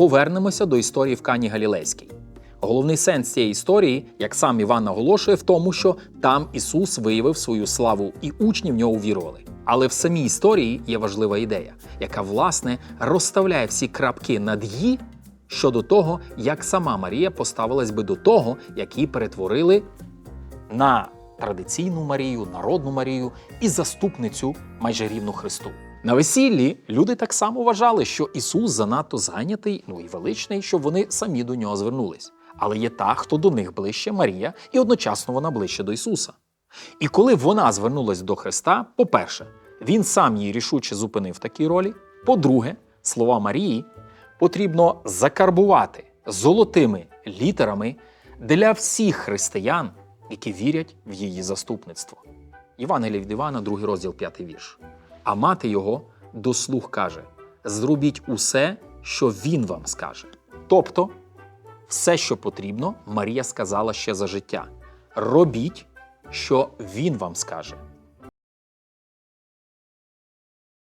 повернемося до історії в Кані Галілейській. Головний сенс цієї історії, як сам Іван наголошує, в тому, що там Ісус виявив свою славу, і учні в нього увірували. Але в самій історії є важлива ідея, яка власне розставляє всі крапки над «і» щодо того, як сама Марія поставилась би до того, як її перетворили на традиційну Марію, народну Марію і заступницю майже рівну Христу. На весіллі люди так само вважали, що Ісус занадто зайнятий, ну і величний, щоб вони самі до нього звернулись. Але є та, хто до них ближче Марія, і одночасно вона ближче до Ісуса. І коли вона звернулась до Христа, по-перше, він сам її рішуче зупинив в такій ролі. По-друге, слова Марії потрібно закарбувати золотими літерами для всіх християн, які вірять в її заступництво. Євангелія від Івана, другий розділ, п'ятий вірш. А мати його до слуг каже: зробіть усе, що він вам скаже. Тобто, все, що потрібно, Марія сказала ще за життя. Робіть, що він вам скаже.